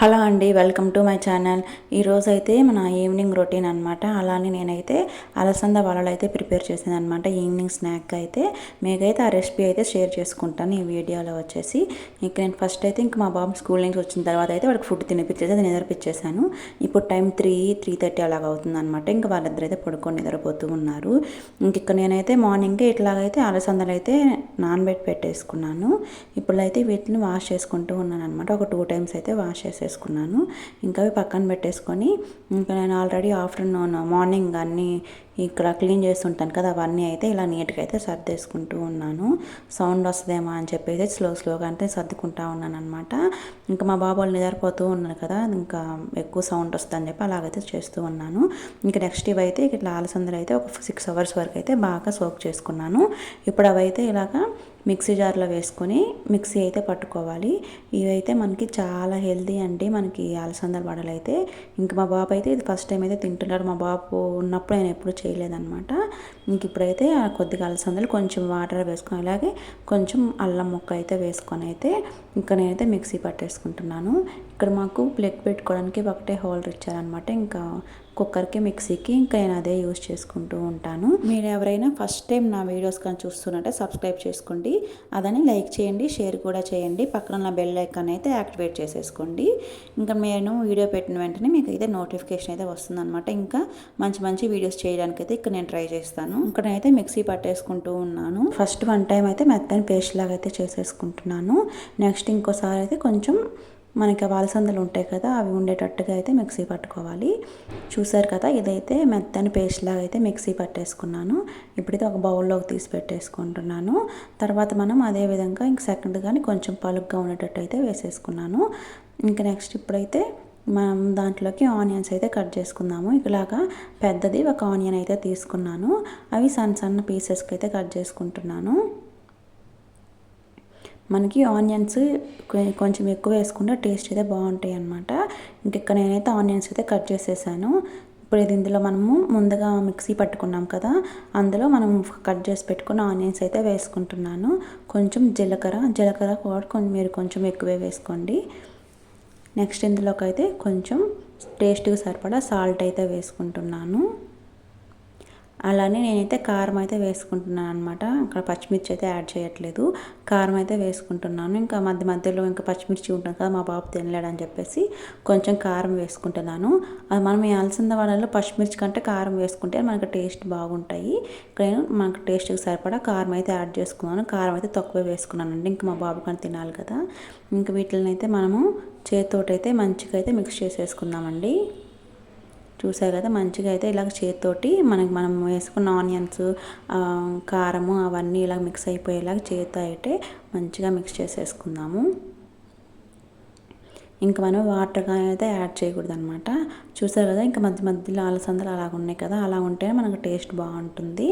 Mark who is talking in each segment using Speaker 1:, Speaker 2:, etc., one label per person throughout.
Speaker 1: Hello అండి welcome to my channel. ఈరోజు అయితే మన ఈవినింగ్ రొటీన్ అనమాట అలానే నేనైతే అలసంద వలలు అయితే ప్రిపేర్ చేశాను అనమాట ఈవినింగ్ స్నాక్ అయితే మీకైతే ఆ రెసిపీ అయితే షేర్ చేసుకుంటాను ఈ వీడియోలో వచ్చేసి. ఇక నేను ఫస్ట్ అయితే ఇంక మా బాబు స్కూల్ నుంచి వచ్చిన తర్వాత అయితే వాడికి ఫుడ్ తినిపించేసి అది నిద్రపించేసాను ఇప్పుడు టైం త్రీ త్రీ థర్టీ అలాగ అవుతుంది అనమాట ఇంకా వాళ్ళిద్దరు అయితే పడుకొని నిద్రపోతూ ఉన్నారు. ఇంక ఇక్కడ నేనైతే మార్నింగే ఇట్లాగైతే అలసందలు అయితే నానబెట్టి పెట్టేసుకున్నాను. ఇప్పుడైతే వీటిని వాష్ చేసుకుంటూ ఉన్నాను అనమాట ఒక టూ టైమ్స్ అయితే వాష్ పెట్టేసుకున్నాను. ఇంకా అవి పక్కన పెట్టేసుకొని ఇంకా నేను ఆల్రెడీ ఆఫ్టర్నూన్ మార్నింగ్ అన్నీ ఇక్కడ క్లీన్ చేస్తుంటాను కదా అవన్నీ అయితే ఇలా నీట్గా అయితే సర్దేసుకుంటూ ఉన్నాను. సౌండ్ వస్తుందేమో అని చెప్పేసి స్లో స్లోగా అంటే సర్దుకుంటా ఉన్నాను అనమాట ఇంకా మా బాబు వాళ్ళు నిద్రపోతూ ఉన్నారు కదా ఇంకా ఎక్కువ సౌండ్ వస్తుందని చెప్పి అలాగైతే చేస్తూ ఉన్నాను. ఇంకా నెక్స్ట్ ఇవైతే ఇట్లా అలసందలు అయితే ఒక సిక్స్ అవర్స్ వరకు అయితే బాగా సోక్ చేసుకున్నాను. ఇప్పుడు అవైతే ఇలాగా మిక్సీ జార్లో వేసుకొని మిక్సీ అయితే పట్టుకోవాలి. ఇవైతే మనకి చాలా హెల్దీ అండి మనకి అలసందల వడలు అయితే ఇంకా మా బాబు అయితే ఇది ఫస్ట్ టైం అయితే తింటున్నాడు మా బాబు ఉన్నప్పుడు నేను ఎప్పుడు చేయలేదన్నమాట. ఇంక ఇప్పుడైతే ఆ కొద్దిగా అలసందలు కొంచెం వాటర్ వేసుకొని అలాగే కొంచెం అల్లం ముక్క అయితే వేసుకొని అయితే ఇంకా నేనైతే మిక్సీ పట్టేసుకుంటున్నాను. ఇక్కడ మాకు ప్లగ్ పెట్టుకోవడానికి ఒకటే హోల్డర్ ఇచ్చారనమాట ఇంకా కుక్కర్కి మిక్సీకి ఇంకా నేను అదే యూస్ చేసుకుంటూ ఉంటాను. మీరు ఎవరైనా ఫస్ట్ టైం నా వీడియోస్ కానీ చూస్తున్నట్టే సబ్స్క్రైబ్ చేసుకోండి. అదని లైక్ చేయండి షేర్ కూడా చేయండి. పక్కన ఉన్న బెల్ ఐకాన్ అయితే యాక్టివేట్ చేసేసుకోండి. ఇంకా నేను వీడియో పెట్టిన వెంటనే మీకు అయితే నోటిఫికేషన్ అయితే వస్తుందన్నమాట. ఇంకా మంచి మంచి వీడియోస్ చేయడానికి అయితే ఇక్కడ నేను ట్రై చేస్తాను. ఇక్కడ నేనైతే మిక్సీ పట్టేసుకుంటూ ఉన్నాను. ఫస్ట్ వన్ టైం అయితే మెత్తని పేస్ట్ లాగా అయితే చేసేసుకుంటున్నాను. నెక్స్ట్ ఇంకోసారి అయితే కొంచెం మనకి అలసందలు ఉంటాయి కదా అవి ఉండేటట్టుగా అయితే మిక్సీ పట్టుకోవాలి. చూసారు కదా ఇదైతే మెత్తని పేస్ట్ లాగా అయితే మిక్సీ పట్టేసుకున్నాను. ఇప్పుడైతే ఒక బౌల్లోకి తీసి పెట్టేసుకుంటున్నాను. తర్వాత మనం అదే విధంగా ఇంక సెకండ్ కానీ కొంచెం పలుగ్గా ఉండేటట్టు అయితే వేసేసుకున్నాను. ఇంకా నెక్స్ట్ ఇప్పుడైతే మనం దాంట్లోకి ఆనియన్స్ అయితే కట్ చేసుకుందాము. ఇలాగా పెద్దది ఒక ఆనియన్ అయితే తీసుకున్నాను. అవి సన్న సన్న పీసెస్కి అయితే కట్ చేసుకుంటున్నాను. మనకి ఆనియన్స్ కొంచెం ఎక్కువ వేసుకుంటే టేస్ట్ అయితే బాగుంటాయి అనమాట ఇంక నేనైతే ఆనియన్స్ అయితే కట్ చేసేసాను. ఇప్పుడు ఇది ఇందులో మనము ముందుగా మిక్సీ పట్టుకున్నాం కదా అందులో మనం కట్ చేసి పెట్టుకున్న ఆనియన్స్ అయితే వేసుకుంటున్నాను. కొంచెం జీలకర్ర జీలకర్ర కూడా కొంచెం మీరు కొంచెం ఎక్కువే వేసుకోండి. నెక్స్ట్ ఇందులోకి అయితే కొంచెం టేస్ట్కి సరిపడా సాల్ట్ అయితే వేసుకుంటున్నాను. అలానే నేనైతే కారం అయితే వేసుకుంటున్నాను అనమాట అక్కడ పచ్చిమిర్చి అయితే యాడ్ చేయట్లేదు. కారం అయితే వేసుకుంటున్నాను. ఇంకా మధ్య మధ్యలో ఇంకా పచ్చిమిర్చి ఉంటుంది కదా మా బాబు తినలేడని చెప్పేసి కొంచెం కారం వేసుకుంటున్నాను. అది మనం వేయాల్సిన వాళ్ళలో పచ్చిమిర్చి కంటే కారం వేసుకుంటే మనకు టేస్ట్ బాగుంటాయి. ఇక్కడ నేను మనకు టేస్ట్కి సరిపడా కారం అయితే యాడ్ చేసుకున్నాను. కారం అయితే తక్కువ వేసుకున్నానండి ఇంకా మా బాబు కానీ తినాలి కదా. ఇంకా వీటిని అయితే మనము చేతితోటైతే మంచిగా అయితే మిక్స్ చేసేసుకుందామండి. చూసారు కదా మంచిగా అయితే ఇలా చేతితోటి మనకి మనం వేసుకున్న ఆనియన్స్ కారము అవన్నీ ఇలా మిక్స్ అయిపోయేలాగా చేతితో అయితే మంచిగా మిక్స్ చేసేసుకుందాము. ఇంకా మనం వాటర్ కానీ అయితే యాడ్ చేయకూడదు అనమాట చూసారు కదా ఇంకా మధ్య మధ్యలో అలసందలు అలాగ ఉన్నాయి కదా అలా ఉంటేనే మనకు టేస్ట్ బాగుంటుంది.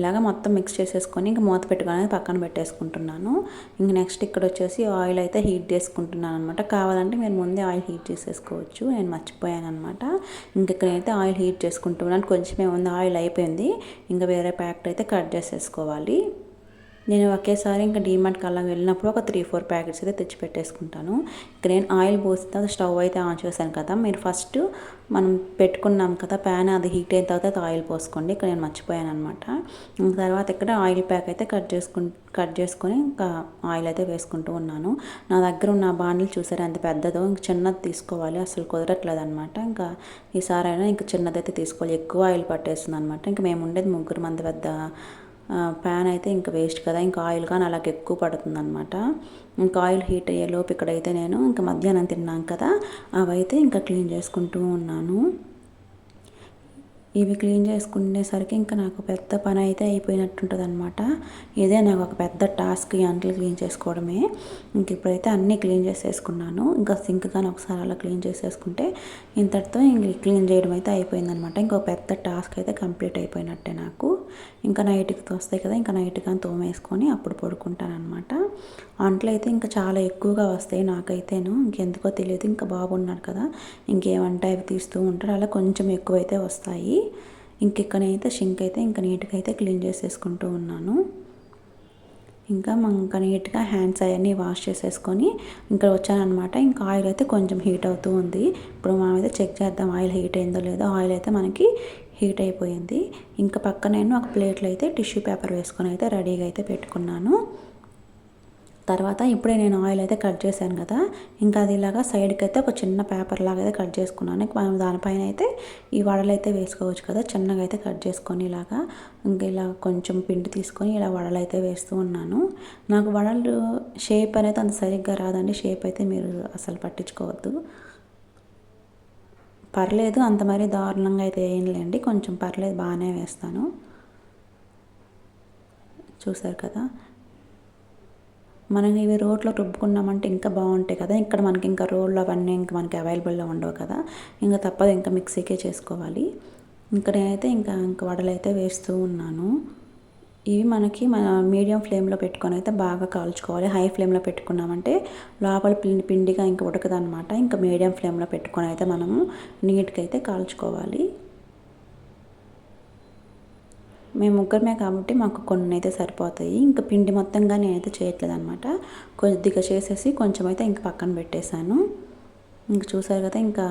Speaker 1: ఇలాగ మొత్తం మిక్స్ చేసేసుకొని ఇంక మూత పెట్టుకొని పక్కన పెట్టేసుకుంటున్నాను. ఇంక నెక్స్ట్ ఇక్కడ వచ్చేసి ఆయిల్ అయితే హీట్ చేసుకుంటున్నాను అనమాట కావాలంటే మీరు ముందే ఆయిల్ హీట్ చేసేసుకోవచ్చు. నేను మర్చిపోయాను అనమాట ఇంక ఇక్కడైతే ఆయిల్ హీట్ చేసుకుంటున్నాను. కొంచెమే ఉంది ఆయిల్ అయిపోయింది. ఇంకా వేరే ప్యాకెట్ అయితే కట్ చేసేసుకోవాలి. నేను ఒకేసారి ఇంకా డీమార్ట్కి అలా వెళ్ళినప్పుడు ఒక త్రీ ఫోర్ ప్యాకెట్స్ అయితే తెచ్చి పెట్టేసుకుంటాను. ఇక్కడ నేను ఆయిల్ పోసిన స్టవ్ అయితే ఆన్ చేశాను కదా. మీరు ఫస్ట్ మనం పెట్టుకున్నాం కదా ప్యాన్ అది హీట్ అయిన తర్వాత ఆయిల్ పోసుకోండి. ఇక్కడ నేను మర్చిపోయాను అనమాట తర్వాత ఇక్కడ ఆయిల్ ప్యాక్ అయితే కట్ చేసుకు కట్ చేసుకొని ఇంకా ఆయిల్ అయితే వేసుకుంటూ ఉన్నాను. నా దగ్గర ఉన్న బాండ్లు చూసారు? అంత పెద్దదో. ఇంక చిన్నది తీసుకోవాలి. అసలు కుదరట్లేదు అనమాట ఇంకా ఈసారైనా ఇంకా చిన్నదైతే తీసుకోవాలి. ఎక్కువ ఆయిల్ పట్టేస్తుంది అనమాట ఇంకా మేము ఉండేది ముగ్గురు మంది పెద్ద ప్యాన్ అయితే ఇంకా వేస్ట్ కదా ఇంకా ఆయిల్ కానీ అలాగే ఎక్కువ పడుతుంది అనమాట ఇంకా ఆయిల్ హీట్ అయ్యేలోపు ఇక్కడైతే నేను ఇంకా మధ్యాహ్నం తిన్నాను కదా అవైతే ఇంకా క్లీన్ చేసుకుంటూ ఉన్నాను. ఇవి క్లీన్ చేసుకునేసరికి ఇంకా నాకు పెద్ద పని అయితే అయిపోయినట్టుంటుంది అనమాట ఇదే నాకు ఒక పెద్ద టాస్క్ ఈ అంట్లు క్లీన్ చేసుకోవడమే. ఇంక ఇప్పుడైతే అన్నీ క్లీన్ చేసేసుకున్నాను. ఇంకా సింక్ కానీ ఒకసారి అలా క్లీన్ చేసేసుకుంటే ఇంతటితో ఇంక క్లీన్ చేయడం అయితే అయిపోయిందనమాట ఇంకో పెద్ద టాస్క్ అయితే కంప్లీట్ అయిపోయినట్టే నాకు. ఇంకా నైట్కి వస్తాయి కదా ఇంకా నైట్ కానీ తోమేసుకొని అప్పుడు పడుకుంటాను అనమాట అంట్లు అయితే ఇంకా చాలా ఎక్కువగా వస్తాయి నాకైతేను. ఇంకెందుకో తెలియదు. ఇంకా బాగున్నాడు కదా ఇంకేమంటే అవి తీస్తూ ఉంటారు అలా కొంచెం ఎక్కువైతే వస్తాయి. ఇంకెక్కడైతే షింక్ అయితే ఇంకా నీట్గా అయితే క్లీన్ చేసేసుకుంటూ ఉన్నాను. ఇంకా ఇంకా నీట్గా హ్యాండ్స్ అవన్నీ వాష్ చేసేసుకొని ఇంకా వచ్చానమాట ఇంకా ఆయిల్ అయితే కొంచెం హీట్ అవుతూ ఉంది. ఇప్పుడు మనం అయితే చెక్ చేద్దాం ఆయిల్ హీట్ అయిందో లేదో. ఆయిల్ అయితే మనకి హీట్ అయిపోయింది. ఇంకా పక్క నేను ఒక ప్లేట్లో అయితే టిష్యూ పేపర్ వేసుకొని అయితే రెడీగా అయితే పెట్టుకున్నాను. తర్వాత ఇప్పుడే నేను ఆయిల్ అయితే కట్ చేశాను కదా. ఇంకా అది ఇలాగా సైడ్కి అయితే ఒక చిన్న పేపర్ లాగా అయితే కట్ చేసుకున్నాను. మనం దానిపైన అయితే ఈ వడలు అయితే వేసుకోవచ్చు కదా. చిన్నగా అయితే కట్ చేసుకొని ఇలాగా ఇంకా ఇలా కొంచెం పిండి తీసుకొని ఇలా వడలు అయితే వేస్తూ ఉన్నాను. నాకు వడలు షేప్ అనేది అంత సరిగ్గా రాదండి. షేప్ అయితే మీరు అసలు పట్టించుకోవద్దు. పర్లేదు అంత మరీ దారుణంగా అయితే లేండి. కొంచెం పర్లేదు బాగానే వేస్తాను. చూసారు కదా. మనం ఇవి రోడ్లో రుబ్బుకున్నామంటే ఇంకా బాగుంటాయి కదా. ఇక్కడ మనకి ఇంకా రోడ్లు అవన్నీ ఇంకా మనకి అవైలబుల్లో ఉండవు కదా. ఇంకా తప్పదు ఇంకా మిక్సీకే చేసుకోవాలి. ఇక్కడ నేనైతే ఇంకా ఇంకా వడలు అయితే వేస్తూ ఉన్నాను. ఇవి మనకి మన మీడియం ఫ్లేమ్లో పెట్టుకొని అయితే బాగా కాల్చుకోవాలి. హై ఫ్లేమ్లో పెట్టుకున్నామంటే లోపల పిండి పిండిగా ఇంకా ఉడకదనమాట ఇంకా మీడియం ఫ్లేమ్లో పెట్టుకొని అయితే మనము నీట్గా అయితే కాల్చుకోవాలి. మేము ముగ్గురమే కాబట్టి మాకు కొన్ని అయితే సరిపోతాయి. ఇంకా పిండి మొత్తంగా నేనైతే చేయట్లేదు అనమాట కొద్దిగా చేసేసి కొంచెం అయితే ఇంక పక్కన పెట్టేశాను. ఇంక చూసారు కదా ఇంకా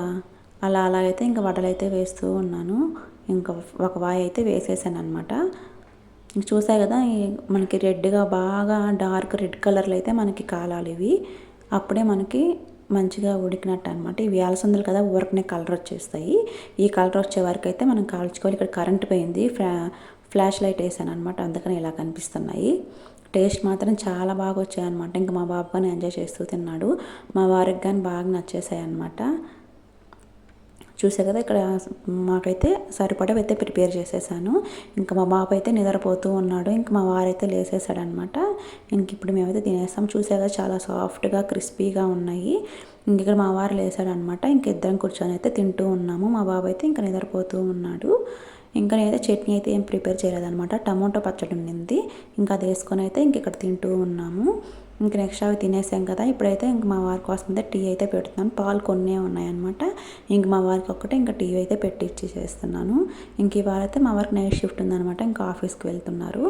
Speaker 1: అలా అలా అయితే ఇంకా వడలైతే వేస్తూ ఉన్నాను. ఇంకా ఒక వాయి అయితే వేసేసాను అనమాట ఇంక కదా మనకి రెడ్గా బాగా డార్క్ రెడ్ కలర్లో అయితే మనకి కాలాలి ఇవి. అప్పుడే మనకి మంచిగా ఉడికినట్టు అనమాట ఇవి అలసందలు కదా ఊరకనే కలర్ వచ్చేస్తాయి. ఈ కలర్ వచ్చే వరకు అయితే మనం కాల్చుకోవాలి. ఇక్కడ కరెంట్ పోయింది. ఫ్యా ఫ్లాష్ లైట్ వేసాను అనమాట అందుకని ఇలా కనిపిస్తున్నాయి. టేస్ట్ మాత్రం చాలా బాగా వచ్చాయన్నమాట ఇంకా మా బాబు కానీ ఎంజాయ్ చేస్తూ తిన్నాడు. మా వారికి కానీ బాగా నచ్చేసాయి అనమాట చూసే కదా ఇక్కడ మాకైతే సరిపడవైతే ప్రిపేర్ చేసేసాను. ఇంకా మా బాబు అయితే నిద్రపోతూ ఉన్నాడు. ఇంకా మా వారైతే లేసేసాడు అనమాట ఇంక ఇప్పుడు మేమైతే తినేస్తాం. చూసే కదా చాలా సాఫ్ట్గా క్రిస్పీగా ఉన్నాయి. ఇంక ఇక్కడ మా వారు లేసాడు అనమాట ఇంక ఇద్దరం కూర్చొని అయితే తింటూ ఉన్నాము. మా బాబు అయితే ఇంకా నిద్రపోతూ ఉన్నాడు. ఇంకా నేనైతే చట్నీ అయితే ఏం ప్రిపేర్ చేయలేదనమాట టమోటో పచ్చడి ఉండింది. ఇంకా అది వేసుకొని అయితే ఇంక ఇక్కడ తింటూ ఉన్నాము. ఇంక నెక్స్ట్ అవి తినేసాం కదా. ఇప్పుడైతే ఇంక మా వారి కోసం అయితే టీ అయితే పెడుతున్నాను పాలు కొన్నే ఉన్నాయన్నమాట. ఇంక మా వారికి ఒక్కటే ఇంకా టీ అయితే పెట్టి ఇచ్చి చేస్తున్నాను ఇంక ఇవాళ అయితే మా వారికి నైట్ షిఫ్ట్ ఉందనమాట ఇంకా ఆఫీస్కి వెళ్తున్నారు.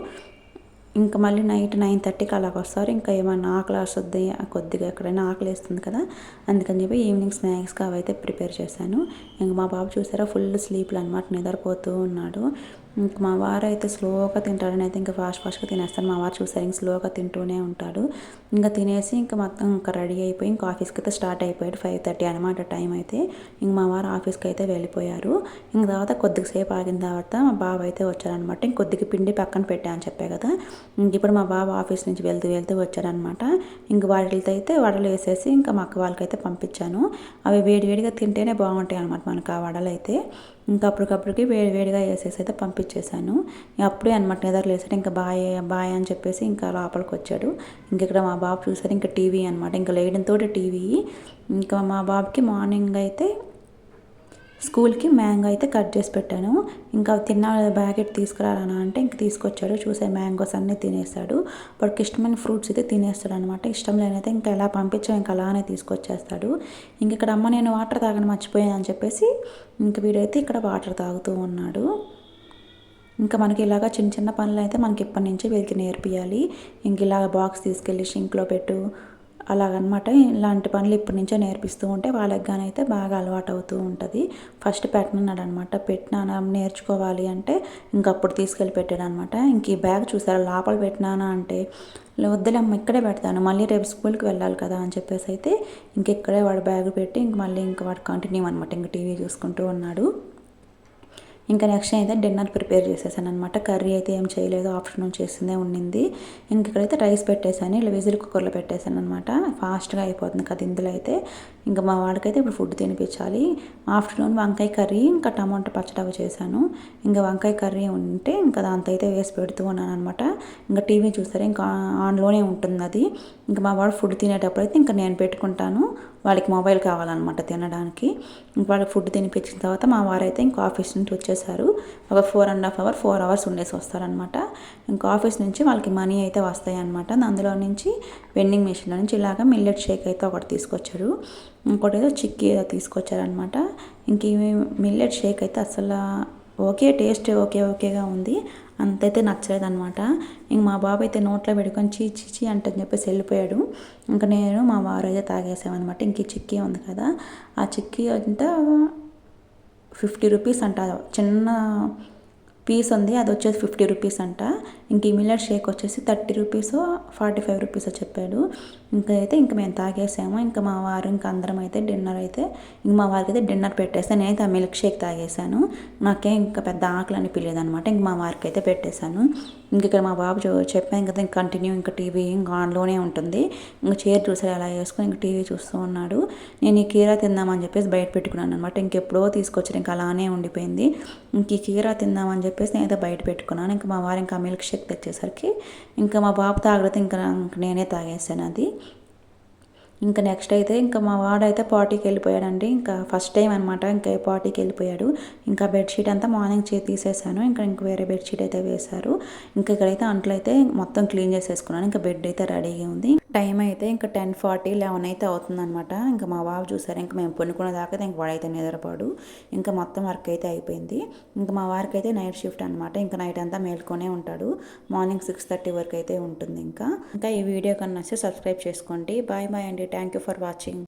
Speaker 1: ఇంకా మళ్ళీ నైట్ నైన్ థర్టీకి అలాగ వస్తారు. ఇంకా ఏమన్నా ఆకలి వస్తుంది కొద్దిగా ఎక్కడైనా ఆకలి వేస్తుంది కదా. అందుకని చెప్పి ఈవినింగ్ స్నాక్స్గా అవైతే ప్రిపేర్ చేశాను. ఇంక మా బాబు చూసారా ఫుల్ స్లీప్లు అనమాట నిద్రపోతూ ఉన్నాడు. ఇంక మా వారు అయితే స్లోగా తింటాడని అయితే ఇంకా ఫాస్ట్ ఫాస్ట్గా తినేస్తాను. మా వారు చూసారు ఇంక స్లోగా తింటూనే ఉంటాడు. ఇంకా తినేసి ఇంకా మొత్తం ఇంకా రెడీ అయిపోయి ఇంకా ఆఫీస్కి అయితే స్టార్ట్ అయిపోయాడు ఫైవ్ థర్టీ అనమాట టైం అయితే. ఇంక మా వారు ఆఫీస్కి అయితే వెళ్ళిపోయారు. ఇంక తర్వాత కొద్దిసేపు ఆగిన తర్వాత మా బాబు అయితే వచ్చారనమాట. ఇంకొద్దిగా పిండి పక్కన పెట్టా అని చెప్పా కదా. ఇంక ఇప్పుడు మా బాబు ఆఫీస్ నుంచి వెళ్తూ వెళ్తూ వచ్చారనమాట. ఇంక వాటితో అయితే వడలు వేసేసి ఇంకా మా అక్క వాళ్ళకైతే పంపించాను. అవి వేడివేడిగా తింటేనే బాగుంటాయి అనమాట మనకు ఆ వడలు అయితే. ఇంకా అప్పటికప్పటికి వేడి వేడిగా వేసేసి అయితే పంపించేశాను. అప్పుడే అనమాట నిద్ర లేసాడు ఇంకా బాయ్ బాయ్ అని చెప్పేసి ఇంకా లోపలికి వచ్చాడు. ఇంక ఇక్కడ మా బాబు చూసారు. ఇంకా టీవీ అనమాట ఇంకా లేయడంతో టీవీ. ఇంకా మా బాబుకి మార్నింగ్ అయితే స్కూల్కి మ్యాంగో అయితే కట్ చేసి పెట్టాను. ఇంకా తిన్న బ్యాకెట్ తీసుకురానా అంటే ఇంక తీసుకొచ్చాడు. చూసే మ్యాంగోస్ అన్నీ తినేస్తాడు వాడికి ఇష్టమైన ఫ్రూట్స్ అయితే తినేస్తాడు అనమాట ఇష్టం లేనైతే ఇంకా ఎలా పంపించాం ఇంకా అలానే తీసుకొచ్చేస్తాడు. ఇంక ఇక్కడ అమ్మ నేను వాటర్ తాగని మర్చిపోయాను అని చెప్పేసి ఇంక వీడైతే ఇక్కడ వాటర్ తాగుతూ ఉన్నాడు. ఇంకా మనకి ఇలాగా చిన్న చిన్న పనులు అయితే మనకి ఇప్పటి నుంచి వీళ్ళకి నేర్పియాలి. ఇంక ఇలా బాక్స్ తీసుకెళ్ళి షింక్లో పెట్టు. అలాగనమాట. ఇలాంటి పనులు ఇప్పటి నుంచే నేర్పిస్తూ ఉంటే వాళ్ళకి కానీ అయితే బాగా అలవాటు అవుతూ ఉంటుంది. ఫస్ట్ పెట్టనున్నాడు అనమాట పెట్టినానా నేర్చుకోవాలి అంటే ఇంకప్పుడు తీసుకెళ్ళి పెట్టాడు అనమాట ఇంక ఈ బ్యాగ్ చూసారా లోపల పెట్టినానా అంటే వద్దులేమ్మ ఇక్కడే పెడతాను. మళ్ళీ రేపు స్కూల్కి వెళ్ళాలి కదా అని చెప్పేసి అయితే ఇంక ఇక్కడే వాడు బ్యాగ్ పెట్టి ఇంక మళ్ళీ ఇంక వాడు కంటిన్యూ అనమాట. ఇంక టీవీ చూసుకుంటూ ఉన్నాడు. ఇంకా నెక్స్ట్ అయితే డిన్నర్ ప్రిపేర్ చేసేసాను అనమాట కర్రీ అయితే ఏం చేయలేదు ఆఫ్టర్నూన్ చేసిందే ఉండింది. ఇంక ఇక్కడైతే రైస్ పెట్టేశాను ఇలా విజిల్ కుక్కర్లో పెట్టేశాను అనమాట ఫాస్ట్గా అయిపోతుంది కదా ఇందులో అయితే. ఇంకా మా వాడికైతే ఇప్పుడు ఫుడ్ తినిపించాలి. ఆఫ్టర్నూన్ వంకాయ కర్రీ ఇంకా టమాటా పచ్చడి చేశాను. ఇంకా వంకాయ కర్రీ ఉంటే ఇంకా దాంతో అయితే వేసి పెడుతూ ఉన్నాను అనమాట ఇంకా టీవీ చూస్తారా ఇంకా ఆన్లోనే ఉంటుంది అది ఇంకా మా వాడు ఫుడ్ తినేటప్పుడు అయితే ఇంకా నేను పెట్టుకుంటాను. వాళ్ళకి మొబైల్ కావాలన్నమాట తినడానికి. వాళ్ళ ఫుడ్ తినిపించిన తర్వాత మా వారైతే ఇంకా ఆఫీస్ నుంచి వచ్చేసారు. ఒక four and half hour four hours ఉండేసి వస్తారనమాట ఇంకా ఆఫీస్ నుంచి వాళ్ళకి మనీ అయితే వస్తాయి అనమాట అందులో నుంచి వెండింగ్ మెషిన్లో నుంచి ఇలాగ మిల్లెట్ షేక్ అయితే ఒకటి తీసుకొచ్చారు. ఇంకోటి ఏదో చిక్కీ ఏదో తీసుకొచ్చారనమాట ఇంక మిల్లెట్ షేక్ అయితే అసలు ఓకే టేస్ట్ ఓకే ఓకేగా ఉంది. అంతైతే నచ్చలేదు అనమాట ఇంక మా బాబు అయితే నోట్లో పెట్టుకొని చీ చీచి అంటని చెప్పేసి వెళ్ళిపోయాడు. ఇంకా నేను మా వారు అయితే తాగేసామన్నమాట. ఇంక ఈ చిక్కీ ఉంది కదా ఆ చిక్కీ అంతా ఫిఫ్టీ రూపీస్ అంట. చిన్న పీస్ ఉంది అది వచ్చేసి ఫిఫ్టీ రూపీస్ అంట. ఇంక ఈ మిల్లెట్ షేక్ వచ్చేసి thirty rupees forty five rupees చెప్పాడు. ఇంకా అయితే ఇంక మేము తాగేసాము. ఇంకా మా వారు ఇంకా అందరం అయితే డిన్నర్ అయితే ఇంక మా వారికి అయితే డిన్నర్ పెట్టేసాను నేనైతే ఆ మిల్క్ షేక్ తాగేసాను. నాకే ఇంకా పెద్ద ఆకలి అనిపించలేదు అనమాట ఇంక మా వారికి అయితే పెట్టేశాను. ఇంక ఇక్కడ మా బాబు చెప్పాను కదా ఇంక కంటిన్యూ ఇంకా టీవీ ఇంకా ఆన్లోనే ఉంటుంది. ఇంకా చైర్ చూసారు అలా వేసుకొని ఇంకా టీవీ చూస్తూ ఉన్నాడు. నేను ఈ కీరా తిందామని చెప్పేసి బయట పెట్టుకున్నాను అనమాట ఇంకెప్పుడో తీసుకొచ్చారు ఇంకా అలానే ఉండిపోయింది. ఇంక ఈ కీరా తిందామని చెప్పేసి నేనైతే బయట పెట్టుకున్నాను. ఇంకా మా వారు ఇంకా మిల్క్ షేక్ తెచ్చేసరికి ఇంకా మా బాబు తాగడితే ఇంకా నేనే తాగేసాను అది. ఇంకా నెక్స్ట్ అయితే ఇంకా మా వాడైతే పార్టీకి వెళ్ళిపోయాడండి. ఇంకా ఫస్ట్ టైం అనమాట ఇంకా పార్టీకి వెళ్ళిపోయాడు. ఇంకా బెడ్షీట్ అంతా మార్నింగ్ చే తీసేసాను. ఇంకా ఇంక వేరే బెడ్షీట్ అయితే వేశారు. ఇంకా ఇక్కడైతే అంట్లో అయితే మొత్తం క్లీన్ చేసేసుకున్నాను. ఇంకా బెడ్ అయితే రెడీగా ఉంది. టైం అయితే ఇంకా టెన్ ఫార్టీ లెవెన్ అయితే అవుతుందన్నమాట. ఇంకా మా బాబు చూసారు ఇంకా మేము పనుకునే దాకా ఇంక వాడైతే నిద్రపోడు. ఇంకా మొత్తం వర్క్ అయితే అయిపోయింది. ఇంకా మా వారికి అయితే నైట్ షిఫ్ట్ అనమాట ఇంకా నైట్ అంతా మేల్కొనే ఉంటాడు. మార్నింగ్ సిక్స్ థర్టీ వరకు అయితే ఉంటుంది ఇంకా. ఇంకా ఈ వీడియో కన్నా సబ్స్క్రైబ్ చేసుకోండి. బాయ్ బాయ్ అండి. Thank you for watching.